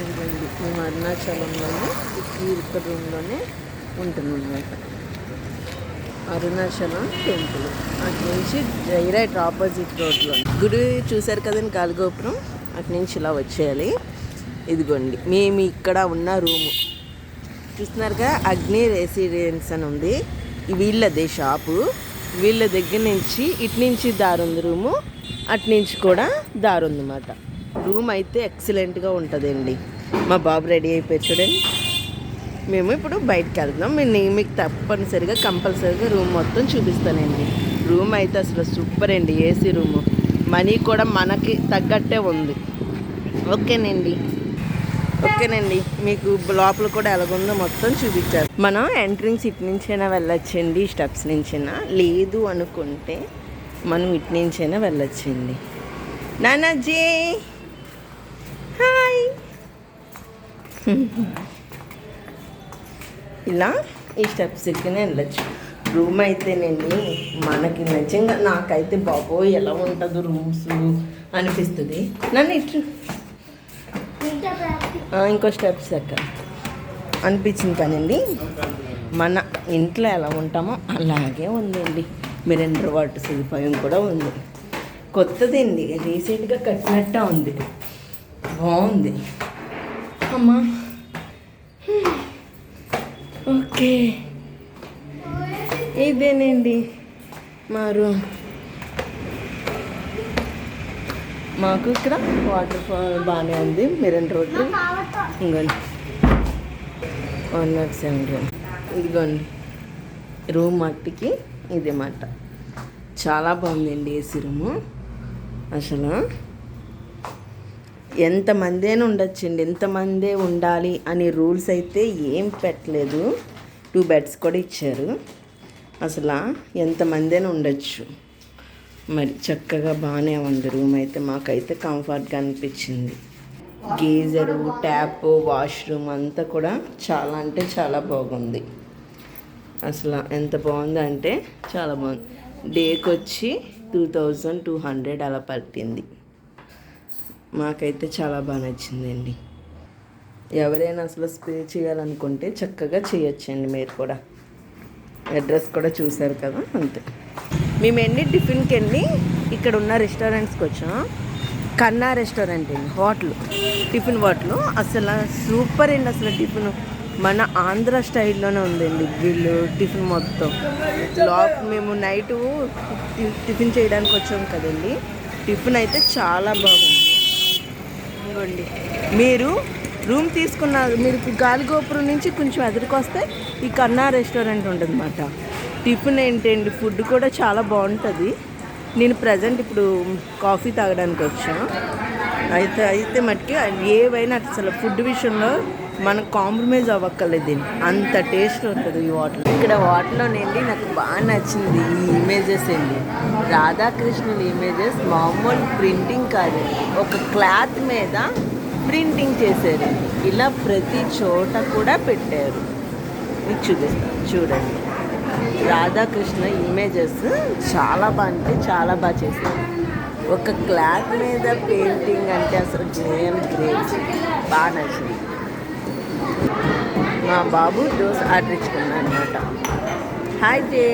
ఇదిగోండి మేము అరుణాచలంలోనే ఈ ఇక్కడ రూమ్లోనే ఉంటుందన్నమాట. అరుణాచలం టెంపుల్. అటు నుంచి డైరెక్ట్ ఆపోజిట్ రోడ్లో. గుడి చూశారు కదండి గాలిగోపురం అటు నుంచి ఇలా వచ్చేయాలి. ఇదిగోండి మేము ఇక్కడ ఉన్న రూము. చూస్తున్నారుగా అగ్ని రెసిడెన్స్ అని ఉంది. వీళ్ళదే షాపు. వీళ్ళ దగ్గర నుంచి ఇటు నుంచి దారుంది ఉంది రూము. అటు నుంచి కూడా దారుందన్నమాట రూమ్ అయితే ఎక్సలెంట్గా ఉంటుందండి. మా బాబు రెడీ అయిపోయి చూడండి. మేము ఇప్పుడు బయటకు వెళ్తున్నాం. నేను మీకు తప్పనిసరిగా కంపల్సరిగా రూమ్ మొత్తం చూపిస్తానండి. రూమ్ అయితే అసలు సూపర్ అండి ఏసీ రూము. మనీ కూడా మనకి తగ్గట్టే ఉంది. ఓకేనండి. ఓకేనండి. మీకు లోపల కూడా ఎలాగుందో మొత్తం చూపించారు. మనం ఎంట్రింగ్స్ ఇటు నుంచైనా వెళ్ళొచ్చండి స్టెప్స్ నుంచైనా. లేదు అనుకుంటే మనం ఇటు నుంచైనా వెళ్ళొచ్చండి. నానాజీ హాయ్ ఇలా ఈ స్టెప్స్ ఎక్కినే వెళ్ళచ్చు. రూమ్ అయితేనండి మనకి నిజంగా నాకైతే బాబోయ్ ఎలా ఉంటుందో రూమ్స్ అనిపిస్తుంది. నన్ను ఇటు ఇంకో స్టెప్స్ ఎక్క అనిపించింది కానండి. మన ఇంట్లో ఎలా ఉంటామో అలాగే ఉందండి. మిరెండర్ వాటర్ సదుపాయం కూడా ఉంది. కొత్తదండి రీసెంట్గా కట్టినట్టే ఉంది. బాగుంది. అమ్మా ఓకే ఇదేనండి మా రూమ్ మాకు ఇక్కడ వాటర్ ఫాల్ బాగానే ఉంది. మిరన్ రోడ్డు. ఇంకోండి వన్ నాట్ సెవెన్ రూమ్ ఇదిగోండి. రూమ్ మట్టికి ఇది మాట. చాలా బాగుందండి ఏసీ రూము అసలు ఎంతమందేనా ఉండొచ్చండి? ఎంతమందే ఉండాలి అని రూల్స్ అయితే ఏం పెట్టలేదు. టూ బెడ్స్ కూడా ఇచ్చారు. అసలు ఎంతమంది ఉండొచ్చు? మరి చక్కగా బాగానే ఉంది రూమ్ అయితే. మాకైతే కంఫర్ట్గా అనిపించింది. గీజరు ట్యాప్ వాష్రూమ్ అంతా కూడా చాలా అంటే చాలా బాగుంది. అసలు ఎంత బాగుందంటే చాలా బాగుంది. డేకి వచ్చి టూ థౌజండ్ టూ హండ్రెడ్ అలా పట్టింది. మాకైతే చాలా బాగా నచ్చిందండి. ఎవరైనా అసలు స్ప్రే చేయాలనుకుంటే చక్కగా చేయొచ్చండి మీరు కూడా. అడ్రస్ కూడా చూశారు కదా అంతే. మేము ఎన్ని టిఫిన్కి వెళ్ళి ఇక్కడ ఉన్న రెస్టారెంట్స్కి వచ్చాం. కన్నా రెస్టారెంట్ అండి హోటల్ టిఫిన్ హోటల్. అసలు సూపర్ అండి అసలు టిఫిన్. మన ఆంధ్ర స్టైల్లోనే ఉందండి వీళ్ళు టిఫిన్ మొత్తం. లోప మేము నైటు టిఫిన్ చేయడానికి వచ్చాం కదండి. టిఫిన్ అయితే చాలా బాగుంది. ఇదిగోండి. మీరు రూమ్ తీసుకున్న మీరు గాలిగోపురం నుంచి కొంచెం ఎదురుకొస్తే ఈ కన్నా రెస్టారెంట్ ఉంటుందన్నమాట. టిఫిన్ ఏంటండి? ఫుడ్ కూడా చాలా బాగుంటుంది. నేను ప్రజెంట్ ఇప్పుడు కాఫీ తాగడానికి వచ్చాను అయితే అయితే మట్టుకి ఏవైనా అసలు ఫుడ్ విషయంలో మనం కాంప్రమైజ్ అవ్వక్కర్లేదు అంత టేస్ట్ ఉంటుంది ఈ వాటర్. ఇక్కడ వాటర్లోనండి నాకు బాగా నచ్చింది ఈ ఇమేజెస్ ఏంటి రాధాకృష్ణుల ఇమేజెస్ మామూలు ప్రింటింగ్ కాదు. ఒక క్లాత్ మీద ప్రింటింగ్ చేశారు. ఇలా ప్రతి చోట కూడా పెట్టారు. మీకు చూపిస్తాను చూడండి. రాధాకృష్ణ ఇమేజెస్ చాలా బాగా అంటే చాలా బాగా చేశారు. ఒక క్లాత్ మీద పెయింటింగ్ అంటే అసలు గ్రేమ్ గ్రేట్ బాగా నచ్చింది. మా బాబు దోశ ఆర్డర్ ఇచ్చుకున్నాను అనమాట హాయ్ జే